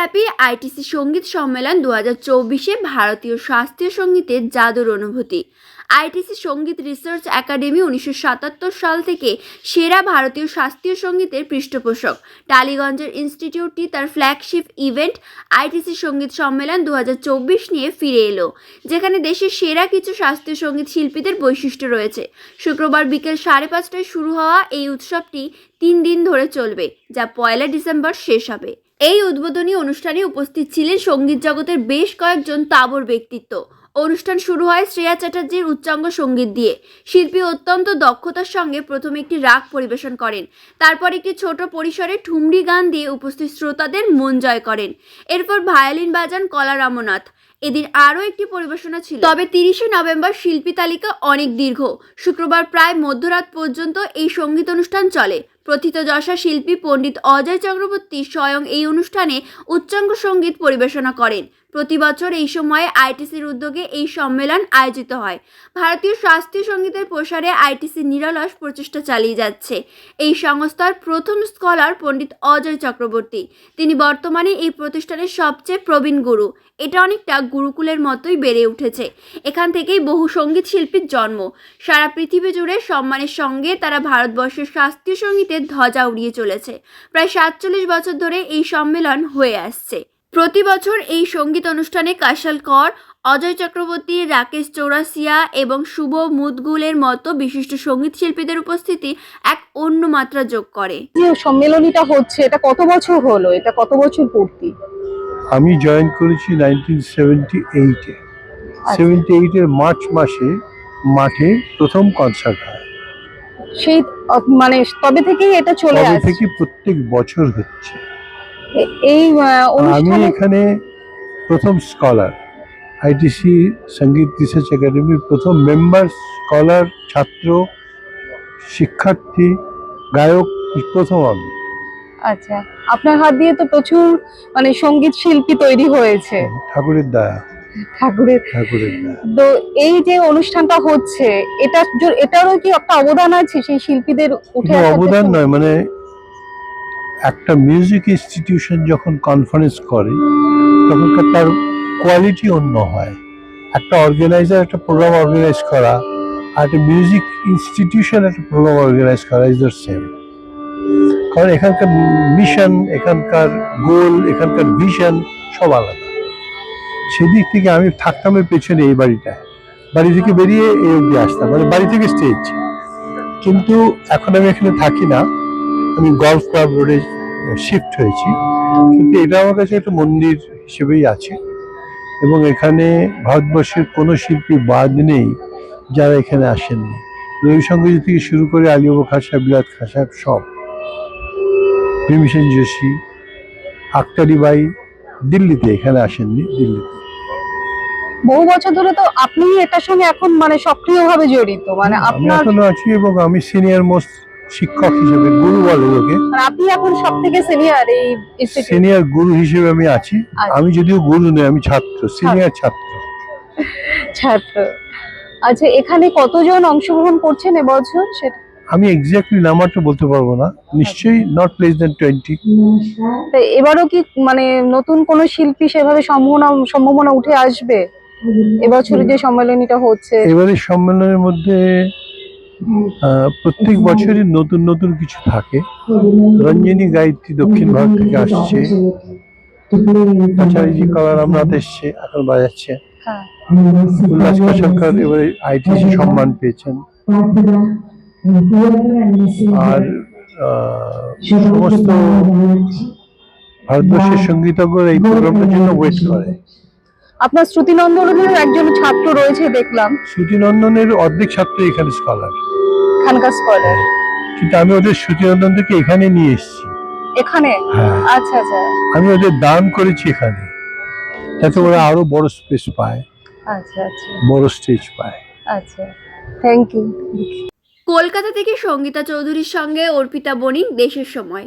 ব্যাপী আইটিসি সংগীত সম্মেলন দু হাজার চব্বিশে ভারতীয় শাস্ত্রীয় সঙ্গীতের জাদুর অনুভূতি। আইটিসি সংগীত রিসার্চ একাডেমি উনিশশো সাতাত্তর সাল থেকে সেরা ভারতীয় শাস্ত্রীয় সঙ্গীতের পৃষ্ঠপোষক। টালিগঞ্জের ইনস্টিটিউটটি তার ফ্ল্যাগশিপ ইভেন্ট আইটিসি সংগীত সম্মেলন দু হাজার চব্বিশ নিয়ে ফিরে এলো, যেখানে দেশের সেরা কিছু শাস্ত্রীয় সংগীত শিল্পীদের বৈশিষ্ট্য রয়েছে। শুক্রবার বিকেল সাড়ে পাঁচটায় শুরু হওয়া এই উৎসবটি তিন দিন ধরে চলবে, যা পয়লা ডিসেম্বর শেষ হবে। এই উদ্বোধনী অনুষ্ঠানে উপস্থিত ছিলেন সংগীত জগতের বেশ কয়েকজন তাবর ব্যক্তিত্ব। অনুষ্ঠান শুরু হয় শ্রেয়া চ্যাটার্জির উচ্চাঙ্গ সংগীত দিয়ে। শিল্পী অত্যন্ত দক্ষতার সঙ্গে প্রথমে একটি রাগ পরিবেশন করেন। তারপর একটি ছোট পরিসরে ঠুমরি গান দিয়ে উপস্থিত শ্রোতাদের মন জয় করেন। এরপর ভায়োলিন বাজান কলা রামনাথ। এদিন আরও একটি পরিবেশনা ছিল। তবে তিরিশে নভেম্বর শিল্পী তালিকা অনেক দীর্ঘ। শুক্রবার প্রায় মধ্যরাত পর্যন্ত এই সংগীত অনুষ্ঠান চলে। প্রথিতযশা শিল্পী পণ্ডিত অজয় চক্রবর্তী স্বয়ং এই অনুষ্ঠানে উচ্চাঙ্গ সংগীত পরিবেশনা করেন। প্রতি বছর এই সময়ে আইটিসির উদ্যোগে এই সম্মেলন আয়োজিত হয়। ভারতীয় শাস্ত্রীয় সঙ্গীতের প্রসারে আইটিসি নিরলস প্রচেষ্টা চালিয়ে যাচ্ছে। এই সংস্থার প্রথম স্কলার পণ্ডিত অজয় চক্রবর্তী। তিনি বর্তমানে এই প্রতিষ্ঠানের সবচেয়ে প্রবীণ গুরু। এটা অনেকটা গুরুকুলের মতোই বেড়ে উঠেছে। এখান থেকেই বহু সংগীত শিল্পীর জন্ম। সারা পৃথিবী জুড়ে সম্মানের সঙ্গে তারা ভারতবর্ষের শাস্ত্রীয় সঙ্গীতের ধ্বজা উড়িয়ে চলেছে। প্রায় সাতচল্লিশ বছর ধরে এই সম্মেলন হয়ে আসছে। প্রতি বছর এই সংগীত অনুষ্ঠানে কাশাল কর অজয় চক্রবর্তী রাকেশ চৌরাসিয়া এবং শুভ মুদগুলের মতো বিশিষ্ট সংগীত শিল্পীদের উপস্থিতি এক অন্য মাত্রা যোগ করে। সম্মেলনীটা হচ্ছে এটা কত বছর হলো? এটা কত বছর পূর্তি? আমি জয়েন করেছি নাইনটিন সেভেন্টি এইটে। সেভেন্টি এইটের মার্চ মাসে মাঠে প্রথম কনসার্ট হয়। সেই মানে তবে থেকেই এটা চলে আসছে। থেকে প্রত্যেক বছর হচ্ছে। এই আমি এখানে প্রথম স্কলার আইটিসি সংগীত রিসার্চ একাডেমির প্রথম মেম্বার স্কলার ছাত্র শিক্ষার্থী গায়ক প্রথম আমি। আচ্ছা আপনার হাত দিয়ে তো প্রচুর মানে সংগীত শিল্পী তৈরি হয়েছে। ঠাকুরের দয়া। ঠাকুরের। ঠাকুরের তো এই যে অনুষ্ঠানটা হচ্ছে এটা এটারও কি একটা অবদান আছে সেই শিল্পীদের উঠে অবদান নয় মানে একটা মিউজিক ইনস্টিটিউশন যখন কনফারেন্স করে তখনকার তার কোয়ালিটি অন্য হয়। একটা অর্গানাইজার একটা প্রোগ্রাম অর্গানাইজ করা আর একটা মিউজিক ইনস্টিটিউশন একটা প্রোগ্রাম অর্গানাইজ করা ইজ দ্য সেম কারণ এখানকার মিশন এখানকার গোল এখানকার ভিশন সব আলাদা। সেদিক থেকে আমি থাকতাম এর পেছনে এই বাড়িটায় বাড়ি থেকে বেরিয়ে এই অব্দি আসতাম মানে বাড়ি থেকে স্টেজ কিন্তু এখন আমি এখানে থাকি না, আমি গলফ ক্লাব রোডে শিফট হয়েছি। কিন্তু এটা আমার কাছে একটা মন্দির হিসেবেই আছে। এবং এখানে ভারতবর্ষের কোনো শিল্পী বাদ নেই যারা এখানে আসেননি। রবিসঙ্গীত থেকে শুরু করে আলিয়াবু খান সাহেব বিলাত খান সাহেব সব। বিমিশন যোশী আক্তারি বাই দিল্লিতে এখানে আসেননি দিল্লিতে। বহু বছর ধরে তো আপনি এটার সঙ্গে এখন মানে সক্রিয়ভাবে জড়িত মানে আমি আপনার এখনও আছি এবং আমি সিনিয়র মোস্ট শিক্ষক হিসেবে গুরু বলে ওকে। মানে আপনি এখন সব থেকে সিনিয়র এই সিনিয়র গুরু হিসেবে আমি আছি। আচ্ছা। আমি যদিও গুরু নই আমি ছাত্র সিনিয়র ছাত্র। ছাত্র। আচ্ছা এখানে কতজন অংশগ্রহণ করছেন এবছর? সেটা আমি এক্স্যাক্টলি নাম্বারটা বলতে পারব না। নিশ্চয়ই নট লেস দেন টোয়েন্টি তো এবারও কি মানে নতুন কোনো শিল্পী সেভাবে সম্ভাবনা সম্ভাবনা উঠে আসবে? এবছর যে সম্মেলনীটা হচ্ছে। এবারে সম্মেলনের মধ্যে প্রত্যেক বছরই নতুন নতুন কিছু থাকে। রঞ্জনী গায়ত্রী দক্ষিণ ভারত থেকে আসছে। আচার্যজি কলা রামনাথ এসছে এখন বাজাচ্ছে। হ্যাঁ। উল্লাস সরকার এবারে আইটিসি সম্মান পেয়েছেন। আর সমস্ত ভারতবর্ষের সঙ্গীতজ্ঞরা এই প্রোগ্রামটার জন্য ওয়েট করে। আপনার শ্রুতিনন্দনের একজন ছাত্র রয়েছে দেখলাম। শ্রুতিনন্দনের অর্ধেক ছাত্র এখানে স্কলার খানকা স্কলার কিন্তু আমি ওদের শ্রুতিনন্দন থেকে এখানে নিয়ে এসেছি। এখানে? হ্যাঁ। আচ্ছা আচ্ছা। আমি ওদের দান করেছি এখানে যাতে ওরা আরও বড় স্পেস পায় আচ্ছা আচ্ছা। বড় স্টেজ পায়। আচ্ছা। থ্যাংক ইউ কলকাতা থেকে সঙ্গীতা চৌধুরীর সঙ্গে অর্পিতা বণিক দেশের সময়।